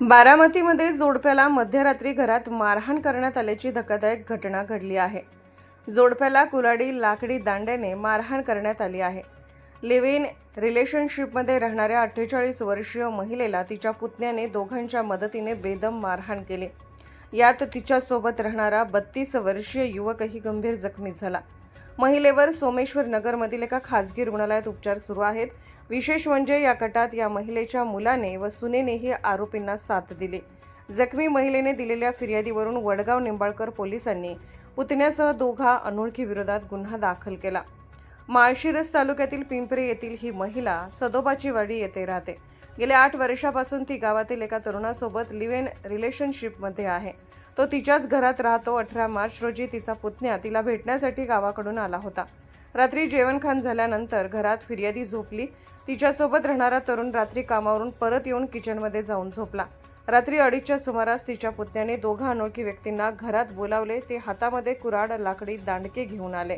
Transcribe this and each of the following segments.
बारामतीमध्ये जोडप्याला मध्यरात्री घरात मारहाण करण्यात आल्याची धक्कादायक घटना घडली आहे. जोडप्याला कुलाडी लाकडी दांड्याने मारहाण करण्यात आली आहे. लिव्ह इन रिलेशनशिपमध्ये राहणाऱ्या अठ्ठेचाळीस वर्षीय महिलेला तिच्या पुतण्याने दोघांच्या मदतीने बेदम मारहाण केली. यात तिच्यासोबत राहणारा बत्तीस वर्षीय युवकही गंभीर जखमी झाला. महिलेवर सोमेश्वर नगरमधील एका खासगी रुग्णालयात उपचार सुरू आहेत. विशेष म्हणजे या कटात या महिलेच्या मुलाने व सुनेनेही आरोपींना साथ दिली. जखमी महिलेने दिलेल्या फिर्यादीवरून वडगाव निंबाळकर पोलिसांनी पुतण्यासह दोघा अनोळखी विरोधात गुन्हा दाखल केला. माळशिरस तालुक्यातील पिंपरे येथील ही महिला सदोबाची वाडी येथे राहते. गेल्या आठ वर्षापासून ती गावातील एका तरुणासोबत लिव्ह इन रिलेशनशिपमध्ये आहे. तो तिच्याच घरात राहतो. अठरा मार्च रोजी तिचा पुतण्या तिला भेटण्यासाठी गावाकडून आला होता. रात्री जेवणखान झाल्यानंतर घरात फिर्यादी झोपली. तिच्यासोबत राहणारा तरुण रात्री कामावरून परत येऊन किचनमध्ये जाऊन झोपला. रात्री अडीचच्या सुमारास तिच्या पुतण्याने दोघा अनोळखी व्यक्तींना घरात बोलावले. ते हातामध्ये कुराड लाकडी दांडके घेऊन आले.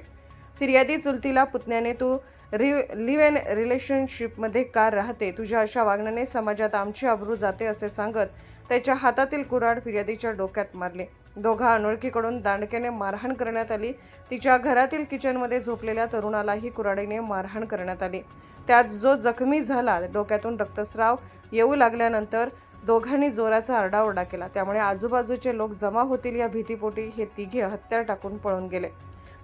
फिर्यादी चुलतीला पुतण्याने तू रि लिव्ह इन रिलेशनशिपमध्ये का राहते? तुझ्या अशा वागण्याने समाजात आमची अब्रू जाते असे सांगत त्याच्या हातातील कुराड फिर्यादीच्या डोक्यात मारले. दोघा अनोळखीकडून दांडक्याने मारहाण करण्यात आली. तिच्या घरातील किचनमध्ये झोपलेल्या तरुणालाही कुराडीने मारहाण करण्यात आली. त्यात जो जखमी झाला डोक्यातून रक्तस्राव येऊ लागल्यानंतर दोघांनी जोराचा आरडाओरडा केला. त्यामुळे आजूबाजूचे लोक जमा होतील या भीतीपोटी हे तिघे हत्यार टाकून पळून गेले.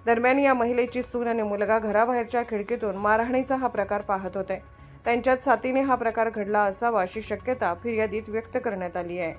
दरम्यान या महिलेची सून आणि मुलगा घराबाहेरच्या खिडकीतून मारहाणीचा हा प्रकार पाहत होते. त्यांच्यात साथीने हा प्रकार घडला असावा अशी शक्यता फिर्यादीत व्यक्त करण्यात आली आहे.